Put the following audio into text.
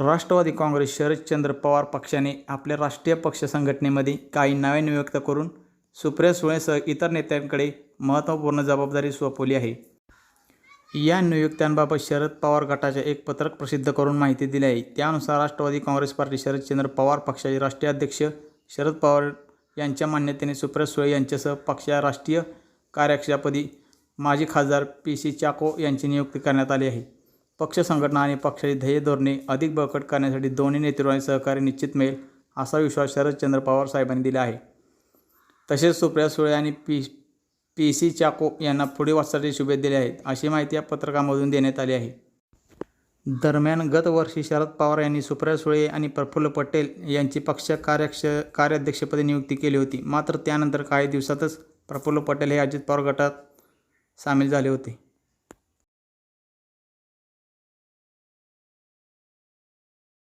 राष्ट्रवादी काँग्रेस शरदचंद्र पवार पक्षाने आपल्या राष्ट्रीय पक्ष संघटनेमध्ये काही नव्या नियुक्त करून सुप्रिया सुळेसह इतर नेत्यांकडे महत्त्वपूर्ण जबाबदारी सोपवली आहे. या नियुक्त्यांबाबत शरद पवार गटाचे एक पत्रक प्रसिद्ध करून माहिती दिली आहे. त्यानुसार राष्ट्रवादी काँग्रेस पार्टी शरदचंद्र पवार पक्षाचे राष्ट्रीय अध्यक्ष शरद पवार यांच्या मान्यतेने सुप्रिया सुळे यांच्यासह पक्षाच्या राष्ट्रीय कार्यक्षपदी माजी खासदार पी सी चाको यांची नियुक्ती करण्यात आली आहे. पक्ष संघटना आणि पक्षाची ध्येय धोरणे अधिक बळकट करण्यासाठी दोन्ही नेतृत्वाने सहकार्य निश्चित मिळेल असा विश्वास शरदचंद्र पवार साहेबांनी दिला आहे. तसेच सुप्रिया सुळे आणि पी पी सी चाको यांना पुढे वाटचालीची शुभेच्छा दिल्या आहेत अशी माहिती या पत्रकामधून देण्यात आली आहे. दरम्यान गतवर्षी शरद पवार यांनी सुप्रिया सुळे आणि प्रफुल्ल पटेल यांची पक्ष कार्याक्ष कार्याध्यक्षपदी नियुक्ती केली होती. मात्र त्यानंतर काही दिवसातच प्रफुल्ल पटेल हे अजित पवार गटात सामील झाले होते.